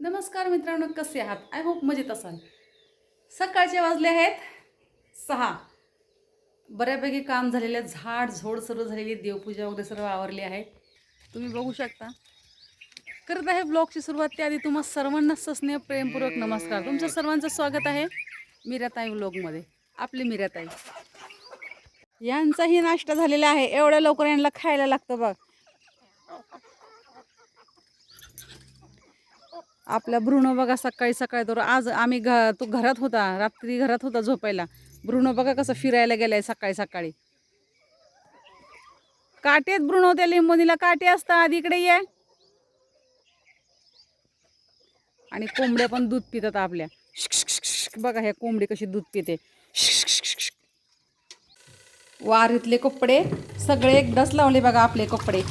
नमस्कार मित्रांनो कसे आहात? आय होप मजेत असाल. सकाळचे वाजले आहेत सहा. बऱ्यापैकी काम झालेले झाड झोड सर्व झालेली देवपूजा वगैरे सर्व आवरली आहे. तुम्ही बघू शकता. करत आहे ब्लॉगची सुरुवात. त्याआधी तुम्हा सर्वांना सस्नेह प्रेमपूर्वक नमस्कार. तुमचं सर्वांचं स्वागत आहे मीराताई ब्लॉगमध्ये आपली मीराताई. यांचाही नाश्ता झालेला आहे. एवढ्या लवकर यांना खायला लागतं बघ. आपला भ्रूण बघा सकाळी सकाळी तर आज आम्ही घ तो घरात होता रात्री घरात होता झोपायला. भ्रूण बघा कसं फिरायला गेलाय सकाळी सकाळी. काटे आहेत ब्रुनो त्या लिंबोनीला काटे असतात इकडे ये. आणि कोंबड्या पण दूध पितात आपल्या. बघा हे कोंबडी कशी दूध पिते. वारीतले कपडे सगळे एकदाच लावले बघा आपले कपडे.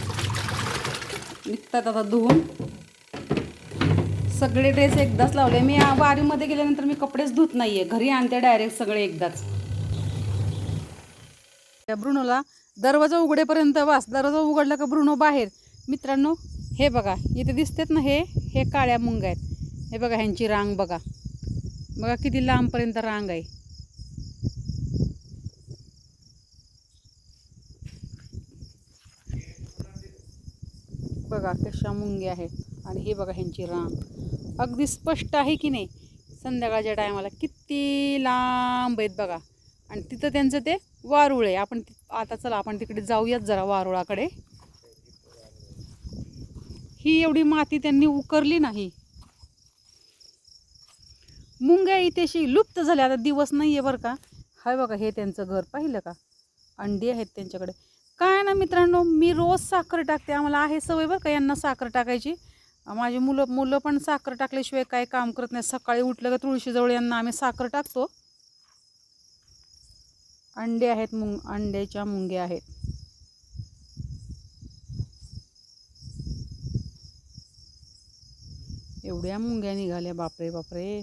निघतात आता धुवून. सगळे ड्रेस एकदाच लावले. मी वारीमध्ये गेल्यानंतर मी कपडेच धुत नाहीये. घरी आणते डायरेक्ट सगळे एकदाच. त्या ब्रुनोला दरवाजा उघडेपर्यंत वास. दरवाजा उघडला का ब्रुनो बाहेर. मित्रांनो हे बघा. इथे दिसतेत ना हे? हे काळ्या मुंग आहेत. हे बघा ह्यांची रांग बघा. बघा किती लांबपर्यंत रांग आहे. बघा कशा मुंग्या आहेत. आणि हे बघा ह्यांची रांग. अगदी स्पष्ट आहे की नाही? संध्याकाळच्या टायमाला किती लांब आहेत बघा. आणि तिथं त्यांचं ते वारुळ आहे. आपण आता चला आपण तिकडे जाऊयात जरा वारुळाकडे. ही एवढी माती त्यांनी उकरली नाही. मुंग्या इथेशी लुप्त झाल्या. आता दिवस नाही आहे बरं का. हाय बघा हे त्यांचं घर पाहिलं का? अंडी आहेत त्यांच्याकडे. काय ना मित्रांनो मी रोज साखर टाकते. आम्हाला आहे सवय बरं का यांना साखर टाकायची. माझी मुलं मुलं पण साखर टाकल्याशिवाय काय काम करत नाही सकाळी उठलं का तुळशीजवळ यांना आम्ही साखर टाकतो. अंडे आहेत मुंग अंड्याच्या मुंग्या आहेत. एवढ्या मुंग्या निघाल्या बापरे बापरे.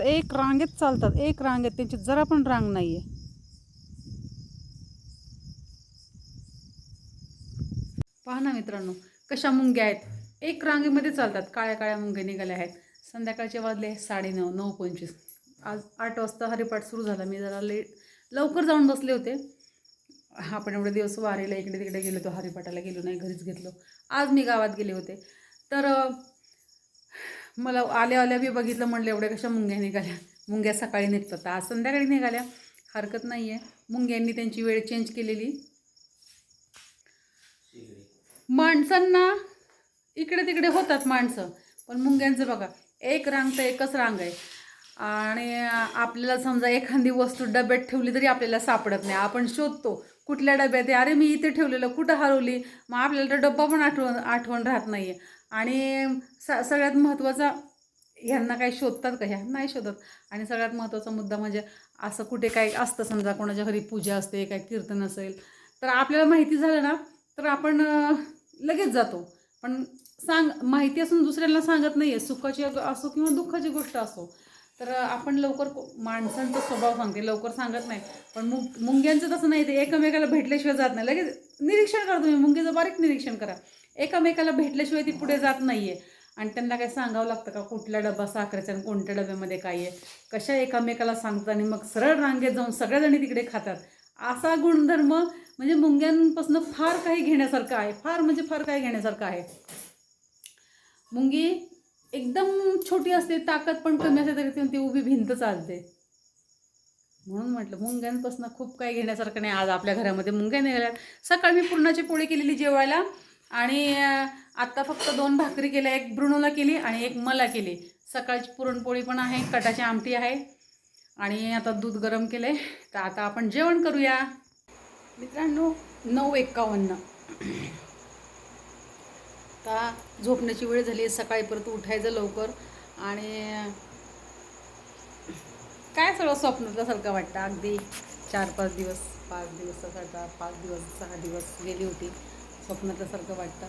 असं एक रांगेत चालतात एक रांगेत त्यांची जरा पण रांग नाही आहे पहा ना मित्रांनो कशा मुंग्या आहेत. एक रांगेमध्ये चालतात काळ्या काळ्या मुंग्या निघाल्या आहेत. संध्याकाळचे वाजले साडे नऊ नऊ पंचवीस. आज आठ वाजता हरिपाठ सुरू झाला. मी जरा लेट लवकर जाऊन बसले होते. आपण एवढे दिवस वारीला इकडे तिकडे गेलो होतो हरिपाठाला गेलो नाही घरीच घेतलो. आज मी गावात गेले होते. तर मला आल्या आल्या बी बघितलं म्हणलं एवढ्या कशा मुंग्या निघाल्या? मुंग्या सकाळी निघतात आज संध्याकाळी निघाल्या. हरकत नाही आहे मुंग्यांनी त्यांची वेळ चेंज केलेली. माणसांना इकडे तिकडे होतात माणसं. पण मुंग्यांचं बघा एक रांग तर एकच रांग आहे. आणि आपल्याला समजा एखादी वस्तू डब्यात ठेवली तरी आपल्याला सापडत नाही. आपण शोधतो कुठल्या डब्यात आहे? अरे मी इथे ठेवलेलं कुठं हरवली? मग आपल्याला तर डब्बा पण आठवण आठवण राहत नाही आहे आणि स सगळ्यात महत्त्वाचा ह्यांना काही शोधतात का? ह्या नाही शोधत. आणि सगळ्यात महत्त्वाचा मुद्दा म्हणजे असं कुठे काही असतं समजा कोणाच्या घरी पूजा असते काय कीर्तन असेल तर आपल्याला माहिती झालं ना तर आपण लगेच जातो. पण सांग माहिती असून दुसऱ्यांना सांगत नाही आहे सुखाची असो किंवा दुःखाची गोष्ट असो तर आपण लवकर को- माणसांचा स्वभाव सांगते. लवकर सांगत नाही. पण मुंग मुंग्यांचं तसं नाही ते. एकमेकाला भेटल्याशिवाय जात नाही. लगेच निरीक्षण करा तुम्ही. मुंग्याचं बारीक निरीक्षण करा. एकमेकाला भेटल्याशिवाय ती पुढे जात नाही आहे आणि त्यांना काय सांगावं लागतं का? कुठला डबा साखरेचा आणि कोणत्या डब्यामध्ये काय आहे? कशा एकमेकाला सांगतात आणि मग सरळ रांगेत जाऊन सगळ्याजणी तिकडे खातात. असा गुणधर्म म्हणजे मुंग्यांपासून फार काही घेण्यासारखं आहे. फार म्हणजे फार काही घेण्यासारखं आहे. मुंगी एकदम छोटी असते ताकद पण कमी असते तरी ती उभी भिंत चालते. म्हणून म्हटलं मुंग्यांपासून खूप काही घेण्यासारखं नाही. आज आपल्या घरामध्ये मुंग्या निघाल्या. सकाळी मी पुरणाची पोळी केलेली जेवायला. आणि आत्ता फक्त दोन भाकरी केल्या एक ब्रुणूला केली आणि एक मला केली. सकाळची पुरणपोळी पण आहे कटाची आमटी आहे. आणि आता दूध गरम केलं आहे तर आता आपण जेवण करूया. मित्रांनो नऊ एक्कावन्न. आता झोपण्याची वेळ झाली सकाळी परत उठायचं लवकर. आणि काय सगळं स्वप्नातल्यासारखं वाटतं? अगदी चार पाच दिवस पाच दिवसाचा पाच दिवस सहा दिवस गेली होती. स्वप्नातल्यासारखं वाटतं.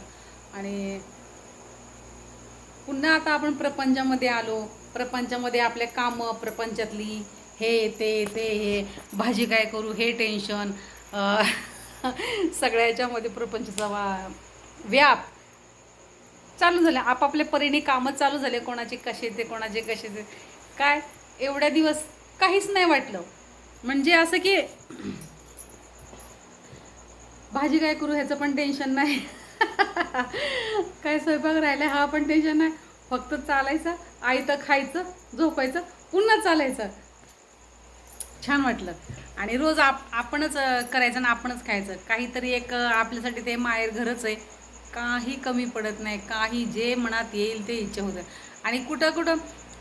आणि पुन्हा आता आपण प्रपंचामध्ये आलो. प्रपंचामध्ये आपले कामं प्रपंचातली हे ते ते हे भाजी काय करू हे टेन्शन सगळ्या याच्यामध्ये प्रपंचाचा वा व्याप चालू झाले. आपापल्या परीने कामं चालू झाले. कोणाचे कसे ते कोणाचे कसे ते. काय? एवढ्या दिवस काहीच नाही वाटलं. म्हणजे असं की भाजी काय करू ह्याचं पण टेन्शन नाही. काय स्वयंपाक राहिला हा पण टेन्शन नाही. फक्त चालायचं आई तर खायचं झोपायचं पुन्हा चालायचं. छान वाटलं. आणि रोज आप आपणच करायचं आणि आपणच खायचं. काहीतरी एक आपल्यासाठी ते माहेर घरच आहे. काही कमी पडत नाही. काही जे मनात येईल ते इच्छा होतं. आणि कुठं कुठं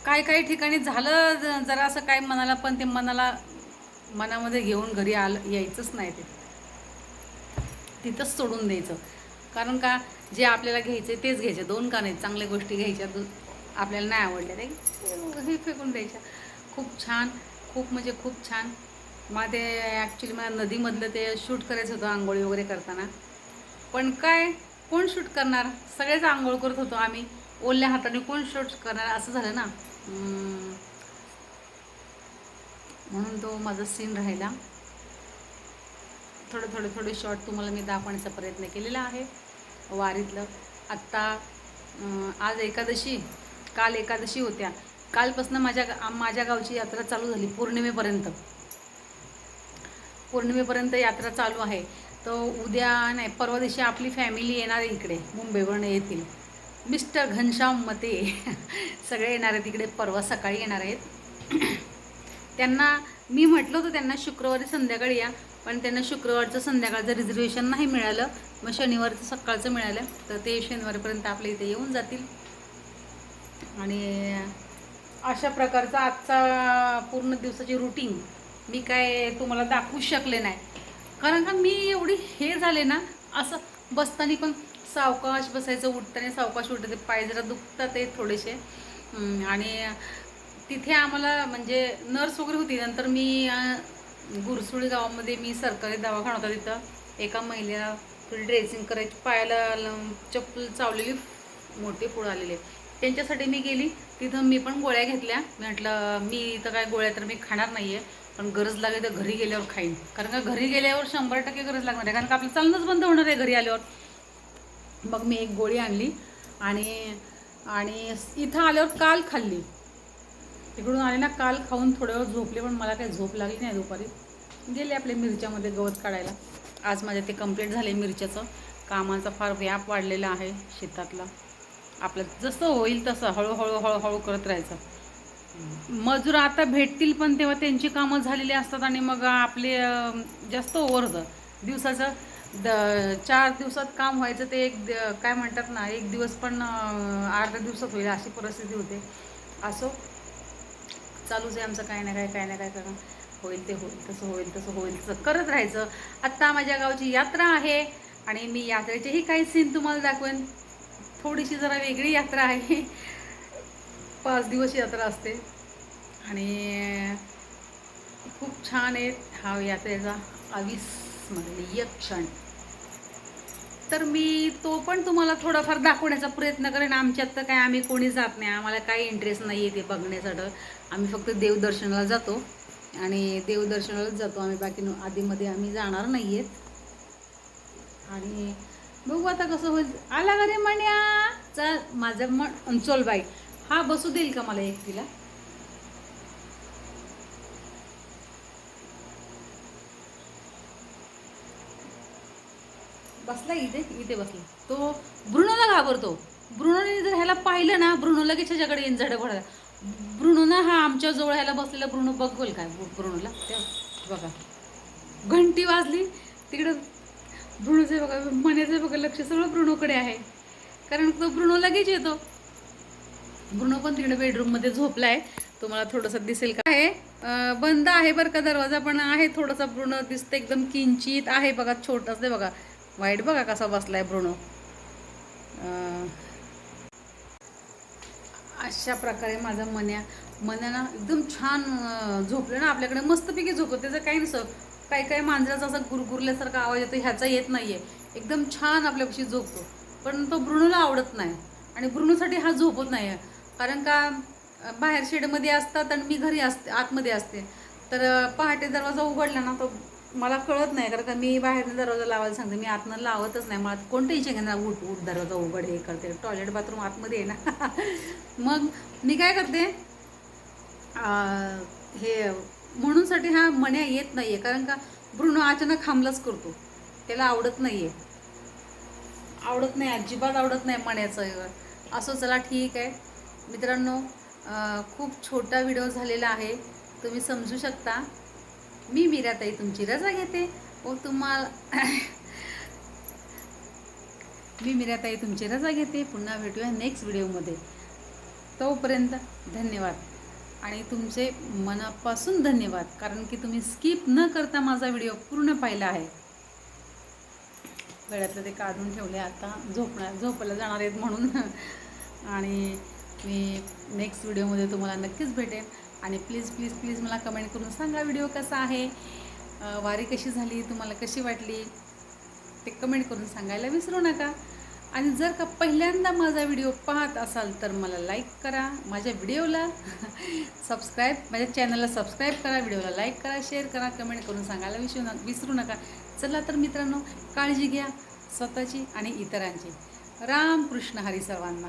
काय काही ठिकाणी झालं ज- जरा असं काय मनाला पण ते मनाला मनामध्ये घेऊन घरी आलं यायचंच नाही ते. तिथंच सोडून द्यायचं. कारण का जे आपल्याला घ्यायचे तेच घ्यायचे. दोन का नाही चांगल्या गोष्टी घ्यायच्या आपल्याला नाही आवडल्या. ते हे फेकून द्यायच्या. खूप छान खूप म्हणजे खूप छान. मग ते ॲक्च्युली मला नदीमधलं ते शूट करायचं होतं आंघोळी वगैरे करताना. पण काय कोण शूट करणार? सगळेच आंघोळ करत होतो आम्ही. ओल्या हाताने कोण शूट करणार? असं झालं ना. म्हणून तो माझा सीन राहिला. थोडे थोडे थोडे शॉर्ट तुम्हाला मी दाखवण्याचा प्रयत्न केलेला आहे. वारीतलं. आत्ता आज एकादशी काल एकादशी होत्या. कालपासून माझ्या माझ्या गावची यात्रा चालू झाली पौर्णिमेपर्यंत. पौर्णिमेपर्यंत यात्रा चालू आहे. तर उद्या नाही परवा दिवशी आपली फॅमिली येणार आहे इकडे. मुंबईवरून येतील. मिस्टर घनश्याम मते. सगळे येणार आहेत इकडे. परवा सकाळी येणार आहेत. त्यांना मी म्हटलं होतं त्यांना शुक्रवारी संध्याकाळी या पण त्यांना शुक्रवारचं संध्याकाळचं रिझर्वेशन नाही मिळालं. मग शनिवारचं सकाळचं मिळालं. तर ते शनिवारपर्यंत आपल्या इथे येऊन जातील. आणि अशा प्रकारचा आजचा पूर्ण दिवसाची रुटीन मी काय तुम्हाला दाखवूच शकले नाही. कारण का मी एवढी हे झाले ना असं बसताना पण सावकाश बसायचं उठताना सावकाश उठते पाय जरा दुखतात ते थोडेसे. आणि तिथे आम्हाला म्हणजे नर्स वगैरे होती. नंतर मी गुरसुळी गावामध्ये मी सरकारी दवाखाना होता तिथं. एका महिलेला थोडी ड्रेसिंग करायची पायाला ल- चप्पल चावलेली मोठे पुढं आलेले. त्यांच्यासाठी मी गेली. तिथं मी पण गोळ्या घेतल्या. मी म्हटलं मी इथं काय गोळ्या तर मी खाणार नाही आहे पण गरज लागेल तर घरी गेल्यावर खाईन. कारण का घरी गेल्यावर शंभर टक्के गरज लागणार आहे. कारण का आपलं चालणंच बंद होणार आहे घरी आल्यावर. मग मी एक गोळी आणली आणि आणि इथं आल्यावर काल खाल्ली. तिकडून आले ना काल खाऊन थोड्या वेळ झोपले पण मला काही झोप लागली नाही दुपारी. गेले आपले मिरच्यामध्ये गवत काढायला. आज माझ्या ते कंप्लीट झाले मिरच्याचं. कामाचा फार व्याप वाढलेला आहे शेतातला. आपलं जसं होईल तसं हळूहळू हळूहळू करत राहायचं. मजूर आता भेटतील पण तेव्हा त्यांची कामं झालेली असतात आणि मग आपले जास्त ओव्हर होतं दिवसाचं द चार दिवसात काम व्हायचं ते एक द- काय म्हणतात ना एक दिवस पण अर्ध्या दिवसात होईल अशी परिस्थिती होते. असो. चालूच आहे आमचं काय ना काय काय ना काय करणं. होईल ते होईल तसं होईल तसं होईल तसं करत राहायचं. आत्ता माझ्या गावची यात्रा आहे आणि मी यात्रेचेही काही सीन तुम्हाला दाखवेन. थोडीशी जरा वेगळी यात्रा आहे. पाच दिवस यात्रा असते. आणि खूप छान आहे हा यात्रेचा अविस्मरणीय क्षण. तर मी तो पण तुम्हाला थोडाफार दाखवण्याचा प्रयत्न करेन. आमच्यात तर काय आम्ही कोणी जात नाही. आम्हाला काही इंटरेस्ट नाही आहे ते बघण्यासाठी. आम्ही फक्त देवदर्शनाला जातो आणि देवदर्शनालाच जातो. आम्ही बाकी आधीमध्ये आम्ही जाणार नाही आहेत आणि बघू आता कसं होईल. आला का रे म्हण्या चल माझं म्हण चल बाई. हा बसू देईल का मला एकटीला? बसला इथे इथे बसला. तो ब्रुनोला घाबरतो. ब्रुनोने जर ह्याला पाहिलं ना ब्रुनो लगेच ह्याच्याकडे येईन झडं पडायला हा आमच्या जवळ ह्याला बसलेला ब्रुनो बघल काय ब्रु- ब्रुनोला. ते बघा. घंटी वाजली तिकडं ब्रुनोचे बघा मण्याचे बघा लक्ष सगळं ब्रुणोकडे आहे. कारण तो ब्रुणो लगेच येतो. ब्रुणो पण तिकडे बेडरूममध्ये झोपला आहे तुम्हाला थोडंसं दिसेल का? आहे. बंद आहे बरं का दरवाजा पण आहे थोडासा ब्रुणो दिसतं एकदम किंचित आहे बघा छोटंच आहे बघा. वाईट बघा कसा बसलाय आहे अं, अशा प्रकारे माझा मन्या मन्याना एकदम छान झोपलं ना आपल्याकडे. मस्तपैकी झोपत त्याचं काही नसतं. काही काही मांजराचा असा गुरगुरल्यासारखा आवाज येतो. ह्याचा येत नाही आहे एकदम छान आपल्यापाशी झोपतो. पण तो ब्रुणूला आवडत नाही. आणि ब्रुणूसाठी हा झोपत नाही आहे कारण का बाहेर शेडमध्ये असतात आणि मी घरी असते आतमध्ये असते. तर पहाटे दरवाजा उघडला ना तो मला कळत नाही कारण का मी बाहेरनं दरवाजा लावायला सांगते मी आतनं लावतच नाही. मला कोण टेन्शन घेणार? उठ उठ दरवाजा उघड हे करते टॉयलेट बाथरूम आतमध्ये आहे ना. मग मी काय करते? हे म्हणूनसाठी हा मण्या येत नाही आहे कारण का भ्रूण अचानक खांबलाच करतो. त्याला आवडत नाही आहे आवडत नाही अजिबात आवडत नाही मण्याचं. असं चला ठीक आहे. मित्रांनो खूप छोटा व्हिडिओ झालेला आहे. तुम्ही समजू शकता. मी मीराताई तुमची रजा घेते. व तुम्हाला मी मीराताई तुमची रजा घेते. पुन्हा भेटूया नेक्स्ट व्हिडिओमध्ये तोपर्यंत धन्यवाद. आणि तुमचे मनापासून धन्यवाद. कारण की तुम्ही स्किप न करता माझा व्हिडिओ पूर्ण पाहिला आहे. गळ्यातलं ते काढून ठेवले आता. झोपणार झोपायला जाणार आहेत म्हणून. आणि मी नेक्स्ट व्हिडिओमध्ये तुम्हाला नक्कीच भेटेन. आणि प्लीज प्लीज प्लीज मला कमेंट करून सांगा व्हिडिओ कसा आहे. वारी कशी झाली तुम्हाला कशी वाटली ते कमेंट करून सांगायला विसरू नका. आणि जर का पहिल्यांदा माझा व्हिडिओ पाहत असाल तर मला लाईक करा. माझ्या व्हिडिओला सबस्क्राईब माझ्या चॅनलला सबस्क्राईब करा व्हिडिओला लाईक करा शेअर करा कमेंट करून सांगायला विसरू न विसरू नका. चला तर मित्रांनो काळजी घ्या स्वतःची आणि इतरांची. राम कृष्ण हरी सर्वांना.